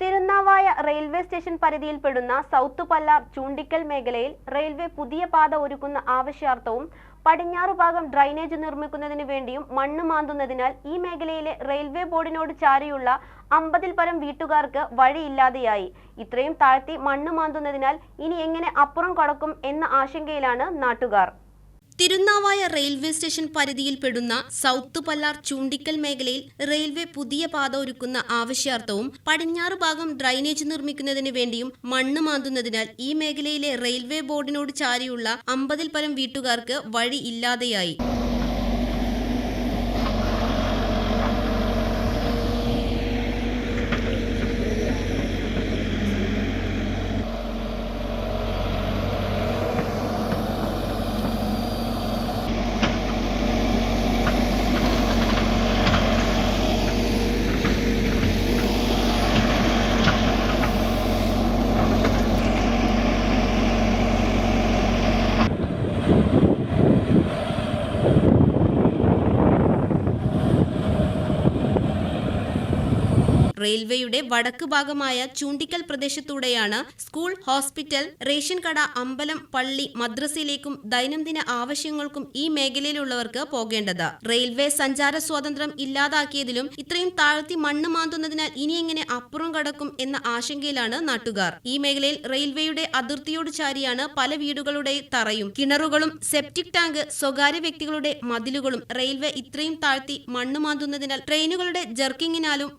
Thirunavaya railway station പരിധിയിൽപ്പെടുന്ന south Pallar Choondikkal മേഖലയിൽ railway പുതിയ പാത ഒരുക്കുന്ന ആവശ്യാർത്ഥവും പടിഞ്ഞാറു ഭാഗം ഡ്രൈനേജ് നിർമ്മിക്കുന്നതിന് വേണ്ടിയും മണ്ണ് മാന്തുന്നതിനാൽ ഈ മേഖലയിലെ റെയിൽവേ ബോർഡിനോട് ചാരിയുള്ള അമ്പതിൽ പരം വീട്ടുകാർക്ക് വഴിയില്ലാതെയായി. ഇത്രയും താഴ്ത്തി മണ്ണ് മാന്തുന്നതിനാൽ ഇനി എങ്ങനെ അപ്പുറം കടക്കും എന്ന ആശങ്കയിലാണ് നാട്ടുകാർ. തിരുനാവായ റെയിൽവേ സ്റ്റേഷൻ പരിധിയിൽപ്പെടുന്ന സൗത്ത് പല്ലാർ ചൂണ്ടിക്കൽ മേഖലയിൽ റെയിൽവേ പുതിയ പാത ഒരുക്കുന്ന ആവശ്യാർത്ഥവും പടിഞ്ഞാറ് ഭാഗം ഡ്രൈനേജ് നിർമ്മിക്കുന്നതിന് വേണ്ടിയും മണ്ണ് മാന്തുന്നതിനാൽ ഈ മേഖലയിലെ റെയിൽവേ ബോർഡിനോട് ചാരിയുള്ള അമ്പതിൽ പരം വീട്ടുകാർക്ക് വഴി ഇല്ലാതെയായി. റെയിൽവേയുടെ വടക്ക് ഭാഗമായ ചൂണ്ടിക്കൽ പ്രദേശത്തൂടെയാണ് സ്കൂൾ ഹോസ്പിറ്റൽ റേഷൻ കട അമ്പലം പള്ളി മദ്രസയിലേക്കും ദൈനംദിന ആവശ്യങ്ങൾക്കും ഈ മേഖലയിലുള്ളവർക്ക് പോകേണ്ടത്. റെയിൽവേ സഞ്ചാര സ്വാതന്ത്ര്യം ഇല്ലാതാക്കിയതിലും ഇത്രയും താഴ്ത്തി മണ്ണ് മാന്തുന്നതിനാൽ ഇനി എങ്ങനെ അപ്പുറം കടക്കും എന്ന ആശങ്കയിലാണ് നാട്ടുകാർ. ഈ മേഖലയിൽ റെയിൽവേയുടെ അതിർത്തിയോട് ചാരിയാണ് പല വീടുകളുടെ തറയും. കിണറുകളും സെപ്റ്റിക് ടാങ്ക് സ്വകാര്യ വ്യക്തികളുടെ മതിലുകളും റെയിൽവേ ഇത്രയും താഴ്ത്തി മണ്ണ് മാന്തുന്നതിനാൽ ട്രെയിനുകളുടെ ജർക്കിങ്ങിനാലും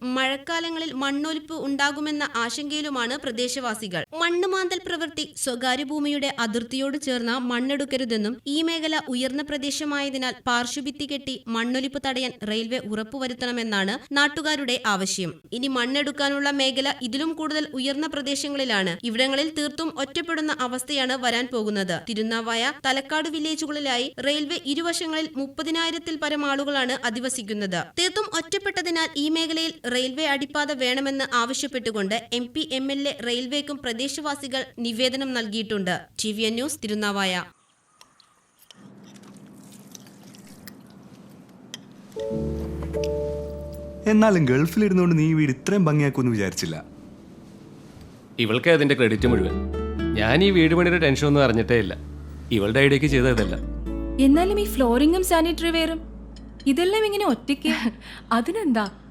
മഴക്കാലങ്ങളിൽ മണ്ണൊലിപ്പ് ഉണ്ടാകുമെന്ന ആശങ്കയിലുമാണ് പ്രദേശവാസികൾ. മണ്ണ് മാന്തൽ പ്രവൃത്തി സ്വകാര്യ ഭൂമിയുടെ അതിർത്തിയോട് ചേർന്ന മണ്ണെടുക്കരുതെന്നും ഈ മേഖല ഉയർന്ന പ്രദേശമായതിനാൽ പാർശ്വഭിത്തി കെട്ടി മണ്ണൊലിപ്പ് തടയാൻ റെയിൽവേ ഉറപ്പുവരുത്തണമെന്നാണ് നാട്ടുകാരുടെ ആവശ്യം. ഇനി മണ്ണെടുക്കാനുള്ള മേഖല ഇതിലും കൂടുതൽ ഉയർന്ന പ്രദേശങ്ങളിലാണ്. ഇവിടങ്ങളിൽ തീർത്തും ഒറ്റപ്പെടുന്ന അവസ്ഥയാണ് വരാൻ പോകുന്നത്. തിരുനാവായ തലക്കാട് വില്ലേജുകളിലായി റെയിൽവേ ഇരുവശങ്ങളിൽ മുപ്പതിനായിരത്തിൽ പരം ആളുകളാണ് അധിവസിക്കുന്നത്. തീർത്തും ഒറ്റപ്പെട്ടതിനാൽ ഈ മേഖലയിൽ റെയിൽവേ അടിപ്പാത വേണമെന്ന് ആവശ്യപ്പെട്ടുകൊണ്ട് M P M L A റെയിൽവേക്കും പ്രദേശവാസികൾ നിവേദനം നൽകിയിട്ടുണ്ട്. T V N news Thirunavaya. എന്നാലും ഗൾഫിലിരുന്നുകൊണ്ട് നീ വീട് ഇത്രയും ഭംഗിയാക്കുമെന്ന് വിചാരിച്ചില്ല. ഇവൾക്ക് അതിന്റെ ക്രെഡിറ്റ് മുഴുവൻ. ഞാൻ ഈ വീട് പണിയുടെ ടെൻഷൻ ഒന്നും അറിഞ്ഞിട്ടേ ഇല്ല. ഇവളുടെ ഐഡിയക്ക് ചെയ്തതല്ല എന്നാലും ഈ ഫ്ലോറിങ്ങും സാനിറ്ററി വെയറും ഇതെല്ലാം ഇങ്ങനെ ഒറ്റയ്ക്ക്? അതിനെന്താ?